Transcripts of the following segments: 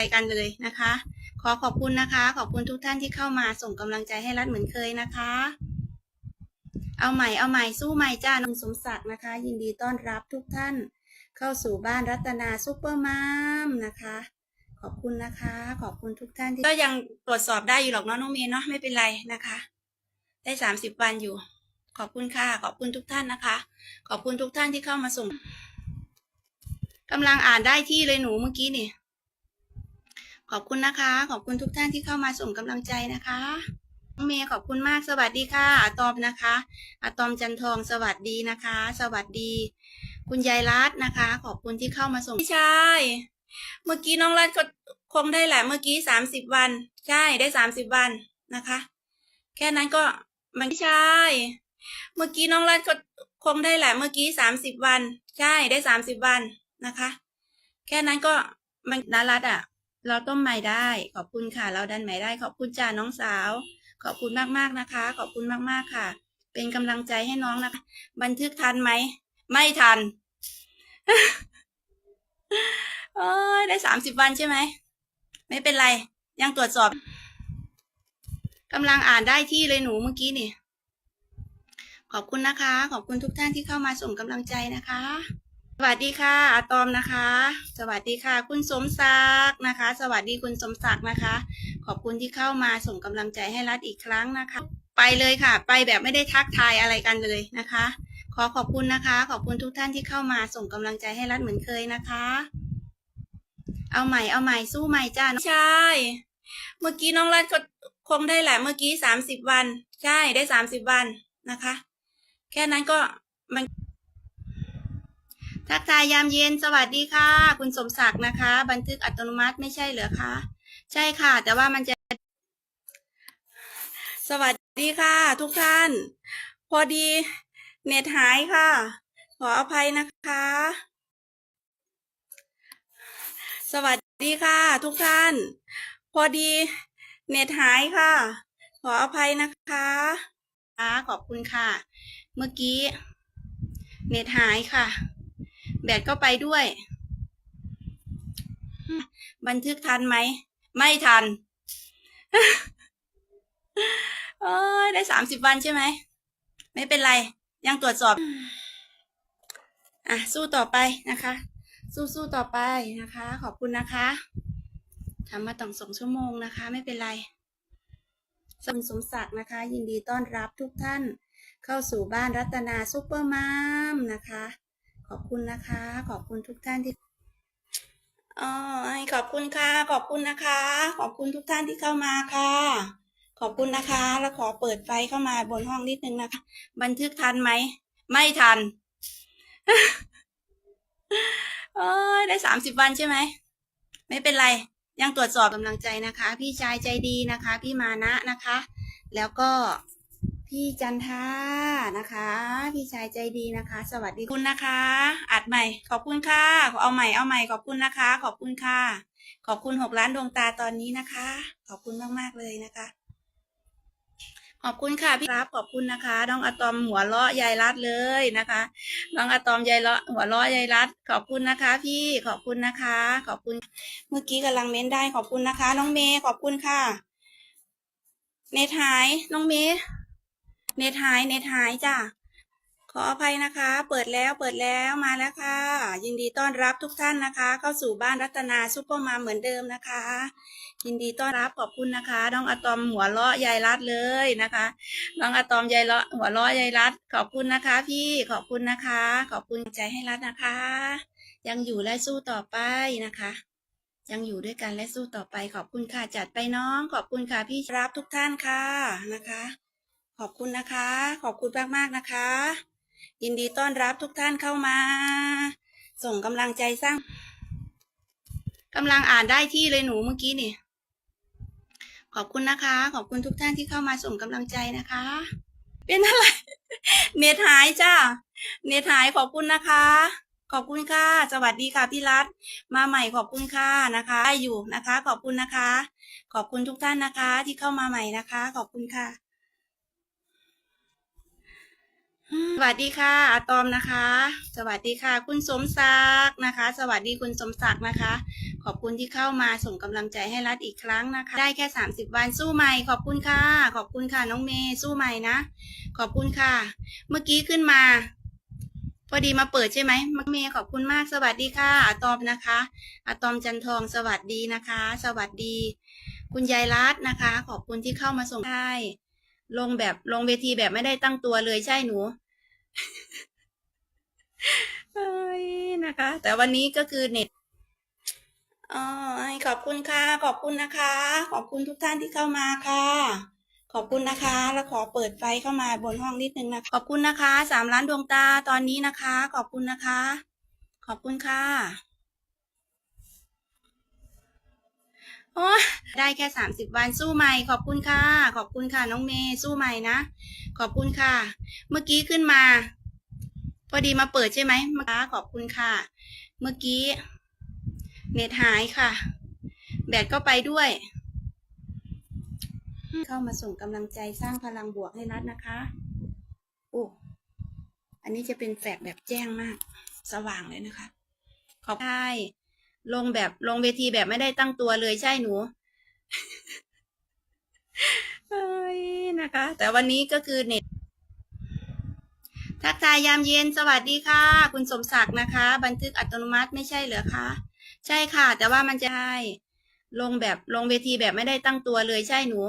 ไรกันเลยนะคะ ขอขอบคุณนะคะ ขอบคุณทุกท่านที่เข้ามาส่งกำลังใจให้รัฐเหมือนเคยนะคะ เอาใหม่เอาใหม่สู้ใหม่จ้านงสมศักดิ์นะคะ ยินดีต้อนรับทุกท่าน เข้าสู่บ้านรัตนาซุปเปอร์มามนะคะ ขอบคุณนะคะ ขอบคุณทุกท่านที่ก็ยังตรวจสอบได้อยู่หรอกเนาะน้องเมย์เนาะไม่เป็นไรนะคะ ได้สามสิบวันอยู่ ขอบคุณค่ะ ขอบคุณทุกท่านนะคะ ขอบคุณทุกท่านที่เข้ามาส่งกำลังอ่านได้ที่เลยหนูเมื่อกี้นี่ ขอบคุณนะคะ ขอบคุณทุกท่านที่เข้ามาส่งกำลังใจนะคะน้องเมย์ขอบคุณมากสวัสดีค่ะอะตอมนะคะอะตอมจันทองสวัสดีนะคะ สวัสดี คุณยายรัตนะคะ ขอบคุณที่เข้ามาส่งพี่ชายเมื่อกี้น้องรัตก็คงได้แหละเมื่อกี้สามสิบวัน ใช่ได้สามสิบวันนะคะ แค่นั้นก็มันไม่ใช่เมื่อกี้น้องรัตก็คงได้แหละเมื่อกี้สามสิบวัน ใช่ได้สามสิบวันนะคะ แค่นั้นก็มันนารัตอะ เราต้มใหม่ได้ ขอบคุณค่ะ เราดันใหม่ได้ ขอบคุณจ้าน้องสาว ขอบคุณมากๆนะคะ ขอบคุณมากๆค่ะ เป็นกำลังใจให้น้องนะคะ บันทึกทันไหม ไม่ทันโอ้ยได้สามสิบวันใช่ไหม ไม่เป็นไร ยังตรวจสอบกำลังอ่านได้ที่เลยหนูเมื่อกี้นี่ ขอบคุณนะคะ ขอบคุณทุกท่านที่เข้ามาส่งกำลังใจนะคะ สวัสดีค่ะอาตอมนะคะ สวัสดีค่ะ คุณสมศักดิ์นะคะ สวัสดีคุณสมศักดิ์นะคะ ขอบคุณที่เข้ามาส่งกำลังใจให้รัฐอีกครั้งนะคะ ไปเลยค่ะ ไปแบบไม่ได้ทักทายอะไรกันเลยนะคะ ขอขอบคุณนะคะ ขอบคุณทุกท่านที่เข้ามาส่งกำลังใจให้รัฐเหมือนเคยนะคะ เอาใหม่เอาใหม่สู้ใหม่จ้าใช่ เมื่อกี้น้องรัฐก็คงได้แหละเมื่อกี้สามสิบวัน ใช่ได้สามสิบวันนะคะ แค่นั้นก็มัน ทักทายยามเย็นสวัสดีค่ะ คุณสมศักดิ์นะคะ บันทึกอัตโนมัติไม่ใช่เหรอคะใช่ค่ะ แต่ว่ามันจะ สวัสดีค่ะ ทุกท่าน พอดีเน็ตหายค่ะ ขออภัยนะคะ สวัสดีค่ะ ทุกท่าน พอดีเน็ตหายค่ะ ขออภัยนะคะคะขอบคุณค่ะ เมื่อกี้ เน็ตหายค่ะ แบตก็ไปด้วย บันทึกทันไหม ไม่ทันโอ้ยได้สามสิบวันใช่ไหม ไม่เป็นไร ยังตรวจสอบ อะ สู้ต่อไปนะคะ สู้สู้ต่อไปนะคะ ขอบคุณนะคะทำมาตั้งสองชั่วโมงนะคะ ไม่เป็นไรสมสมศักดิ์นะคะ ยินดีต้อนรับทุกท่าน เข้าสู่บ้านรัตนาซุปเปอร์มามนะคะ ขอบคุณนะคะ ขอบคุณทุกท่านที่อ๋อขอบคุณค่ะ ขอบคุณนะคะ ขอบคุณทุกท่านที่เข้ามาค่ะ ขอบคุณนะคะ แล้วขอเปิดไฟเข้ามาบนห้องนิดนึงนะคะ บันทึกทันไหม ไม่ทันโอ้ยได้สามสิบวันใช่ไหม ไม่เป็นไร ยังตรวจสอบกำลังใจนะคะ พี่ชายใจดีนะคะ พี่มานะนะคะ แล้วก็ พี่จันทานะคะ พี่ชายใจดีนะคะ สวัสดีคุณนะคะ อัดใหม่ ขอบคุณค่ะเอาใหม่เอาใหม่ขอบคุณนะคะ ขอบคุณค่ะ ขอบคุณหกล้านดวงตาตอนนี้นะคะ ขอบคุณมากๆเลยนะคะ ขอบคุณค่ะพี่รับขอบคุณนะคะน้องอะตอมหัวเราะยายรัดเลยนะคะน้องอะตอมยายเลาะหัวเราะยายรัด ขอบคุณนะคะ พี่ขอบคุณนะคะ ขอบคุณ เมื่อกี้กำลังเม้นได้ขอบคุณนะคะ น้องเมย์ขอบคุณค่ะเนทหายน้องเมย์ เนทหายเนทหายจ้ะ ขออภัยนะคะ เปิดแล้วเปิดแล้วมาแล้วค่ะ ยินดีต้อนรับทุกท่านนะคะ เข้าสู่บ้านรัตนาซุปเปอร์มาเหมือนเดิมนะคะ ยินดีต้อนรับขอบคุณนะคะน้องอะตอมหัวเราะยายรัดเลยนะคะน้องอะตอมยายเลาะหัวเราะยายรัดขอบคุณนะคะ พี่ขอบคุณนะคะ ขอบคุณใจให้รัดนะคะ ยังอยู่และสู้ต่อไปนะคะยังอยู่ด้วยกันและสู้ต่อไปขอบคุณค่ะจัดไปน้อง ขอบคุณค่ะพี่รับทุกท่านค่ะนะคะ ขอบคุณนะคะ ขอบคุณมากมากๆนะคะ ยินดีต้อนรับทุกท่านเข้ามา ส่งกำลังใจสร้างกำลังอ่านได้ที่เลยหนูเมื่อกี้นี่ขอบคุณนะคะ ขอบคุณทุกท่านที่เข้ามาส่งกำลังใจนะคะ เป็นอะไร เน็ตหายจ้าเน็ตหายขอบคุณนะคะ ขอบคุณค่ะ สวัสดีค่ะพี่รัตมาใหม่ขอบคุณค่ะนะคะได้อยู่นะคะ ขอบคุณนะคะ ขอบคุณทุกท่านนะคะ ที่เข้ามาใหม่นะคะ ขอบคุณค่ะ สวัสดีค่ะอาตอมนะคะ สวัสดีค่ะ คุณสมศักดิ์นะคะ สวัสดีคุณสมศักดิ์นะคะ ขอบคุณที่เข้ามาส่งกำลังใจให้รัฐอีกครั้งนะคะ ได้แค่ 30 วันสู้ใหม่ ขอบคุณค่ะ ขอบคุณค่ะน้องเมย์สู้ใหม่นะ ขอบคุณค่ะ เมื่อกี้ขึ้นมา พอดีมาเปิดใช่ไหมมักเมย์ขอบคุณมาก สวัสดีค่ะอาตอมนะคะอาตอมจันทองสวัสดีนะคะ สวัสดี คุณยายรัตน์นะคะ ขอบคุณที่เข้ามาส่งได้ ลงแบบลงเวทีแบบไม่ได้ตั้งตัวเลยใช่หนูเอยนะคะ แต่วันนี้ก็คือเน็ตอ๋อขอบคุณค่ะ ขอบคุณนะคะ ขอบคุณทุกท่านที่เข้ามาค่ะ ขอบคุณนะคะ แล้วขอเปิดไฟเข้ามาบนห้องนิดนึงนะขอบคุณนะคะ สามล้านดวงตาตอนนี้นะคะ ขอบคุณนะคะ ขอบคุณค่ะ โอ้ได้แค่สามสิบวันสู้ใหม่ ขอบคุณค่ะ ขอบคุณค่ะน้องเมย์สู้ใหม่นะ ขอบคุณค่ะ เมื่อกี้ขึ้นมา พอดีมาเปิดใช่ไหมมาขอบคุณค่ะ เมื่อกี้ เน็ตหายค่ะ แบตก็ไปด้วย เข้ามาส่งกำลังใจสร้างพลังบวกให้รัฐนะคะโอ้อันนี้จะเป็นแฟลชแบบแจ้งมาก สว่างเลยนะคะ ขอบใช่ ลงแบบลงเวทีแบบไม่ได้ตั้งตัวเลยใช่หนูเอ้ยนะคะ แต่วันนี้ก็คือเน็ตทักทายยามเย็นสวัสดีค่ะ คุณสมศักดิ์นะคะ บันทึกอัตโนมัติไม่ใช่เหรอคะใช่ค่ะ แต่ว่ามันจะให้ลงแบบลงเวทีแบบไม่ได้ตั้งตัวเลยใช่หนู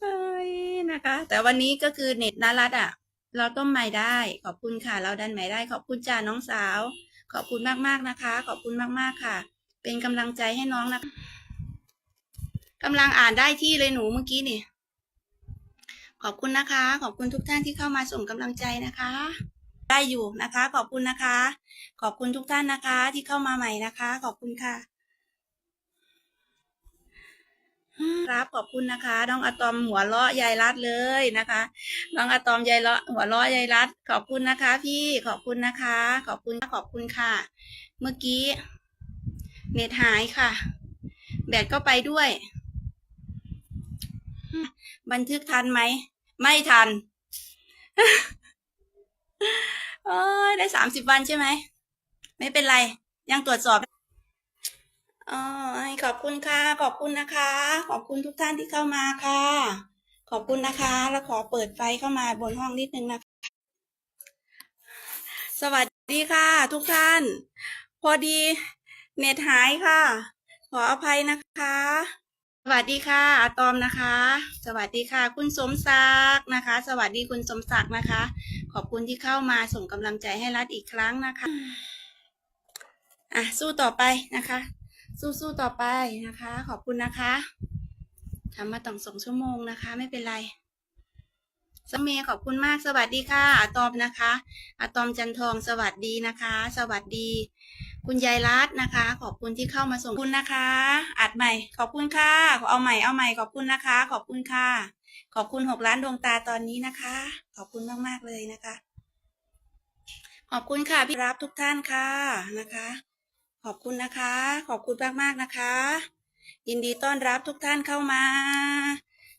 เอ้ยนะคะ แต่วันนี้ก็คือเน็ตนารัดอะ เราต้มใหม่ได้ ขอบคุณค่ะ เราดันใหม่ได้ ขอบคุณจ้าน้องสาว ขอบคุณมากๆนะคะ ขอบคุณมากๆค่ะ เป็นกำลังใจให้น้องนะกำลังอ่านได้ที่เลยหนูเมื่อกี้นี่ ขอบคุณนะคะ ขอบคุณทุกท่านที่เข้ามาส่งกำลังใจนะคะ ได้อยู่นะคะ ขอบคุณนะคะ ขอบคุณทุกท่านนะคะ ที่เข้ามาใหม่นะคะ ขอบคุณค่ะ ครับขอบคุณนะคะ น้องอะตอมหัวเราะยายรัดเลยนะคะ น้องอะตอมยายเลาะหัวเราะยายรัด ขอบคุณนะคะ พี่ขอบคุณนะคะ ขอบคุณขอบคุณค่ะ เมื่อกี้ เน็ตหายค่ะ แบตก็ไปด้วย บันทึกทันไหม ไม่ทันโอ้ยได้สามสิบวันใช่ไหม ไม่เป็นไร ยังตรวจสอบ อ๋อขอบคุณค่ะ ขอบคุณนะคะ ขอบคุณทุกท่านที่เข้ามาค่ะ ขอบคุณนะคะ แล้วขอเปิดไฟเข้ามาบนห้องนิดนึงนะคะ สวัสดีค่ะ ทุกท่าน พอดีเน็ตหายค่ะ ขออภัยนะคะ สวัสดีค่ะอาตอมนะคะ สวัสดีค่ะ คุณสมศักดิ์นะคะ สวัสดีคุณสมศักดิ์นะคะ ขอบคุณที่เข้ามาส่งกำลังใจให้รัฐอีกครั้งนะคะ อะสู้ต่อไปนะคะ สู้สู้ต่อไปนะคะ ขอบคุณนะคะทำมาตั้งสองชั่วโมงนะคะ ไม่เป็นไรสเมย์ขอบคุณมากสวัสดีค่ะอาตอมนะคะอาตอมจันทองสวัสดีนะคะ สวัสดี คุณยายรัตนะคะ ขอบคุณที่เข้ามาส่งคุณนะคะ อัดใหม่ ขอบคุณค่ะเอาใหม่เอาใหม่ขอบคุณนะคะ ขอบคุณค่ะ ขอบคุณหกล้านดวงตาตอนนี้นะคะ ขอบคุณมากๆเลยนะคะ ขอบคุณค่ะพี่รับทุกท่านค่ะนะคะ ขอบคุณนะคะ ขอบคุณมากๆนะคะ ยินดีต้อนรับทุกท่านเข้ามา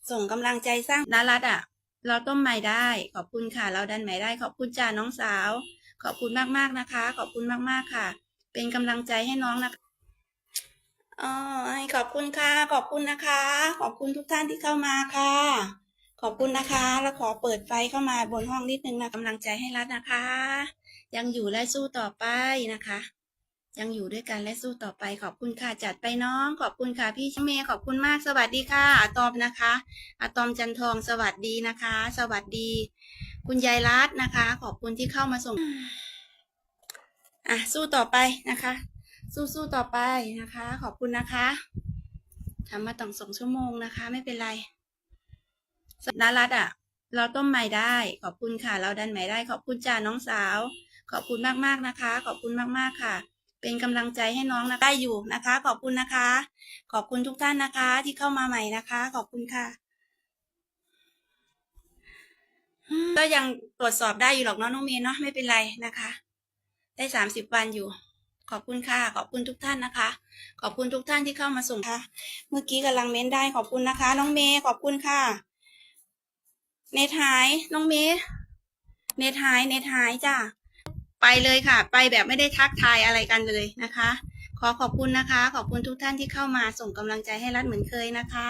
ส่งกำลังใจสร้างนารัตอะ เราต้มใหม่ได้ ขอบคุณค่ะ เราดันใหม่ได้ ขอบคุณจ้าน้องสาว ขอบคุณมากๆนะคะ ขอบคุณมากๆค่ะ เป็นกำลังใจให้น้องนะคะอ๋อขอบคุณค่ะ ขอบคุณนะคะ ขอบคุณทุกท่านที่เข้ามาค่ะ ขอบคุณนะคะ แล้วขอเปิดไฟเข้ามาบนห้องนิดนึงนะกำลังใจให้รัฐนะคะ ยังอยู่และสู้ต่อไปนะคะ ยังอยู่ด้วยกันและสู้ต่อไปขอบคุณค่ะจัดไปน้อง ขอบคุณค่ะพี่ชเมย์ขอบคุณมากสวัสดีค่ะอาตอมนะคะอาตอมจันทองสวัสดีนะคะ สวัสดี คุณยายรัตนะคะ ขอบคุณที่เข้ามาส่งอะสู้ต่อไปนะคะ สู้สู้ต่อไปนะคะ ขอบคุณนะคะทำมาต้องสองชั่วโมงนะคะ ไม่เป็นไรนารัตอะ เราต้มใหม่ได้ ขอบคุณค่ะ เราดันใหม่ได้ ขอบคุณจ้าน้องสาว ขอบคุณมากๆนะคะ ขอบคุณมากๆค่ะ เป็นกำลังใจให้น้องนะได้อยู่นะคะ ขอบคุณนะคะ ขอบคุณทุกท่านนะคะ ที่เข้ามาใหม่นะคะ ขอบคุณค่ะก็ยังตรวจสอบได้อยู่หรอกเนาะน้องเมย์เนาะไม่เป็นไรนะคะ ได้สามสิบวันอยู่ ขอบคุณค่ะ ขอบคุณทุกท่านนะคะ ขอบคุณทุกท่านที่เข้ามาส่งค่ะ เมื่อกี้กำลังเม้นได้ขอบคุณนะคะ น้องเมย์ขอบคุณค่ะ เนทายน้องเมย์เนทายเนทายจ้ะ ไปเลยค่ะ ไปแบบไม่ได้ทักทายอะไรกันเลยนะคะ ขอขอบคุณนะคะ ขอบคุณทุกท่านที่เข้ามาส่งกำลังใจให้รัฐเหมือนเคยนะคะ